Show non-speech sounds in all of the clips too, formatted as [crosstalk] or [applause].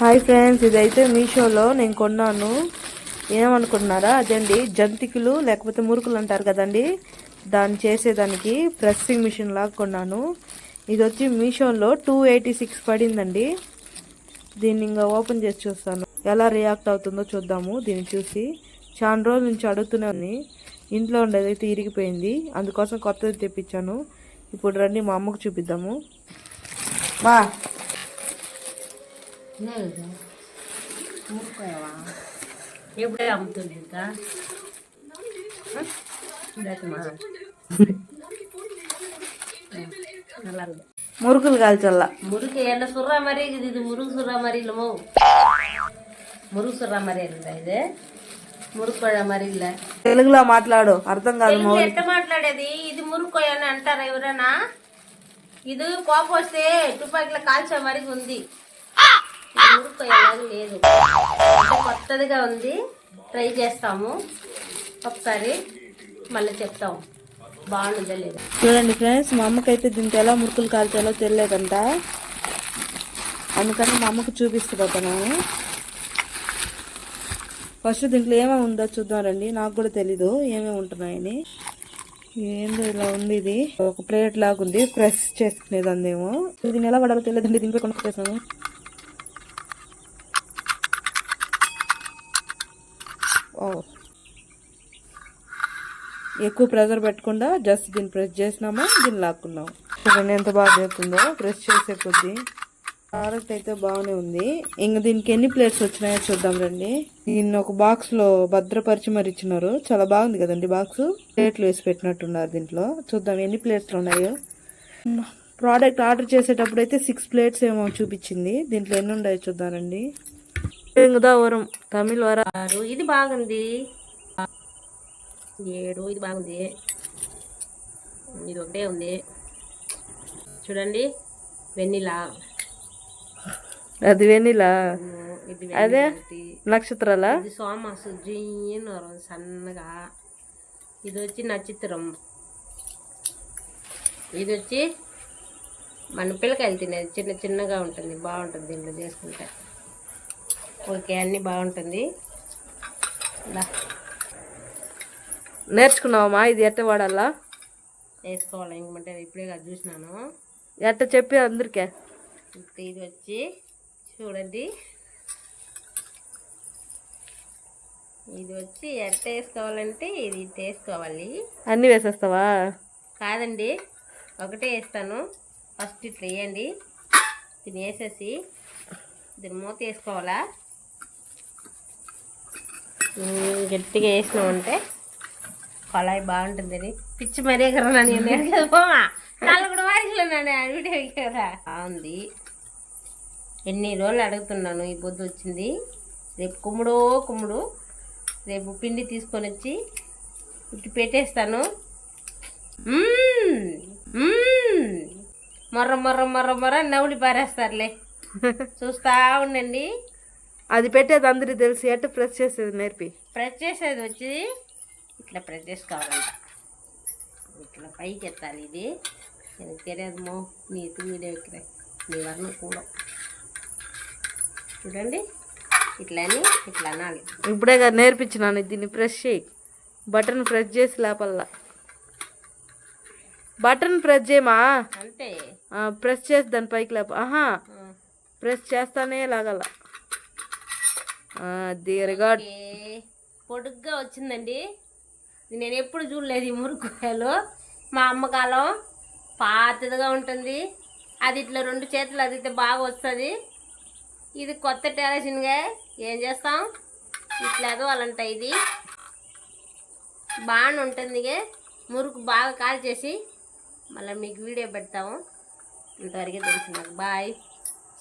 Hi friends ఇదైతే మీషోలో నేను కొన్నాను. ఏమనుకుంటున్నారా? అదండి జంతికలు లేకపోతే మురుకులు అంటారు కదండి. దాన్ని చేసేదానికి ప్రెస్సింగ్ మిషన్ లాగా కొన్నాను. ఇది వచ్చి మీషోలో టూ ఎయిటీ సిక్స్ పడిందండి. దీన్ని ఇంకా ఓపెన్ చేసి చూస్తాను. ఎలా రియాక్ట్ అవుతుందో చూద్దాము దీన్ని చూసి. చాలా రోజుల నుంచి అడుగుతున్నాను ఇంట్లో ఉండేదైతే ఇరిగిపోయింది. అందుకోసం కొత్తది తెప్పించాను. ఇప్పుడు రండి మా అమ్మకు చూపిద్దాము. మా ఎప్పుడే అమ్ముతుంది ఇంకా మురుకులు కాల్చల్లా మురుగు ఎన్న సుర్రా మరి ఇది ఇది మురుగు సుర్రా మరి ఇల్లము మురుగు సుర్రా మరి ఎంత ఇది మురుగు కొయ్య మరి ఇల్ల తెలుగులో మాట్లాడు అర్థం కాదు తెలుగులో ఎట్ట మాట్లాడేది ఇది మురుగు కొయ్య అని అంటారా ఎవరైనా ఇది కోపం వస్తే తుపాకీలో కాల్చే మరి ఉంది ఇది లేదు. అంటే కొత్తదిగా ఉంది. ట్రై చేస్తాము. ఒకసారి మళ్ళీ చెప్తాము బాగుంటుందా లేదా చూడండి ఫ్రెండ్స్ మా అమ్మకైతే దీనికి ఎలా మురుకులు కాల్చాలో తెలియదంట. అందుకని మా అమ్మకు చూపిస్తున్నాను ఫస్ట్ దీంట్లో ఏమేమి ఉందో చూద్దాం రండి. నాకు కూడా తెలీదు ఏమేమి ఉంటున్నాయని. ఏందో ఇలా ఉంది ఇది. ఒక ప్లేట్ లాగా ఉంది ప్రెస్ చేసుకునేదాన్ని అందేమో దీన్ని ఎలా పడాలో తెలియదండి. దీనిపై కొనుక్కొచ్చేసాను. ఎక్కువ ప్రెజర్ పెట్టకుండా జస్ట్ దీన్ని ప్రెస్ చేసినామా దీన్ని లాక్కున్నాం చూడండి ఎంత బాగా చేస్తుందో ప్రెస్ చేసే కొద్దీ. ప్రోడక్ట్ అయితే బాగానే ఉంది. ఇంక దీనికి ఎన్ని ప్లేట్స్ వచ్చినాయో చూద్దాం రండి. దీన్ని ఒక బాక్స్లో భద్రపరిచి మరి ఇచ్చినారు. చాలా బాగుంది కదండి బాక్స్ ప్లేట్లు వేసి పెట్టినట్టున్నారు దీంట్లో. చూద్దాం ఎన్ని ప్లేట్స్ ఉన్నాయో. ప్రోడక్ట్ ఆర్డర్ చేసేటప్పుడు అయితే సిక్స్ ప్లేట్స్ ఏమో చూపించింది. దీంట్లో ఎన్ని ఉన్నాయో చూద్దామండి వరం? తమిళ వర. ఆరు. ఇది బాగుంది. ఏడు. ఇది బాగుంది. ఇది ఒకటే ఉంది. చూడండి. వెన్నీలా. అది ఇది అదే. నక్షత్రాల? ఇది సోమాసు జియ్యన్ వరం సన్నగా. ఇది వచ్చి నక్షత్రం. ఇది వచ్చి మన పిల్లకాయలు తినేది. చిన్న చిన్నగా ఉంటుంది. బాగుంటుంది దీంట్లో చేసుకుంటే. ఓకే అన్నీ బాగుంటుంది. నేర్చుకున్నావమ్మా ఇది ఎట్ట వాడాలా? వేసుకోవాలి ఇంకమంటే ఇప్పుడే కాదు చూసినాను. ఎట్ట చెప్పి అందరికే? ఇది వచ్చి చూడండి. ఇది వచ్చి ఎట్ట వేసుకోవాలంటే ఇది వేసుకోవాలి. అన్ని వేసేస్తావా? కాదండి ఒకటే వేస్తాను. ఫస్ట్ ఇట్లా వేయండి. దీన్ని వేసేసి దీన్ని మూత వేసుకోవాలా? గట్టిగా వేసినామంటే కొలాయి బాగుంటుందని పిచ్చి మరీ కదా నేను కదా పోమా నలుగురు వారిలో నన్ను వీడియో కదా. బాగుంది. ఎన్ని రోజులు అడుగుతున్నాను ఈ పొద్దు వచ్చింది. రేపు కుమ్ముడో కుమ్ముడు రేపు పిండి తీసుకొని వచ్చి ఇటు పెట్టేస్తాను. మొర్ర మొర్ర మొర్ర మొర్ర నవ్వులి పారేస్తారులే. [laughs] చూస్తా ఉండండి. అది పెట్టేది అందరికి తెలిసి ఎట్ట ప్రెస్ చేసేది నేర్పి ప్రెస్ చేసేది వచ్చి ఇట్లా ప్రెస్ చేసుకోవాలంట ఇట్లా పైకి ఎత్తాలి ఇది எனக்கு తెలియదు మో నీ వీడియో ఇక్కడ నీ వర్ణం కూడా చూడండి ఇట్లా అని ఇట్లా అనాలి ఇప్పుడే కదా నేర్పించినాను దీన్ని ప్రెస్ చేయి బటన్ ప్రెస్ చేసి లేపల్లా బటన్ ప్రెస్ చేయమా అంతే ఆ, ప్రెస్ చేసి దాని పైకి లేప ఆహా ఆ. ప్రెస్ చేస్తానే లాగల దీర్ఘాట్ ఓకే. పొడుగ్గా వచ్చిందండి. నేను ఎప్పుడు చూడలేదు ఈ మురుకుకాయలు. మా అమ్మకాలం పాతదిగా ఉంటుంది. అది ఇట్లా రెండు చేతులు అదితే బాగా వస్తుంది. ఇది కొత్త టెరసిన్గా ఏం చేస్తాం? ఇట్లా అదవాలంట ఇది. బాగానే ఉంటుంది. మురుకు బాగా కాల్చేసి మళ్ళీ మీకు వీడియో పెడతాము. ఇంతవరకే తెలుసు నాకు. బాయ్.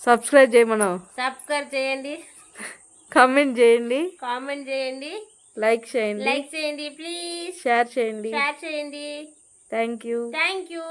సబ్స్క్రైబ్ చేయమను సబ్స్క్రైబ్ చేయండి. కమెంట్ చేయండి. కామెంట్ చేయండి. లైక్ చేయండి. లైక్ చేయండి ప్లీజ్ షేర్ చేయండి. షేర్ చేయండి. Thank you thank you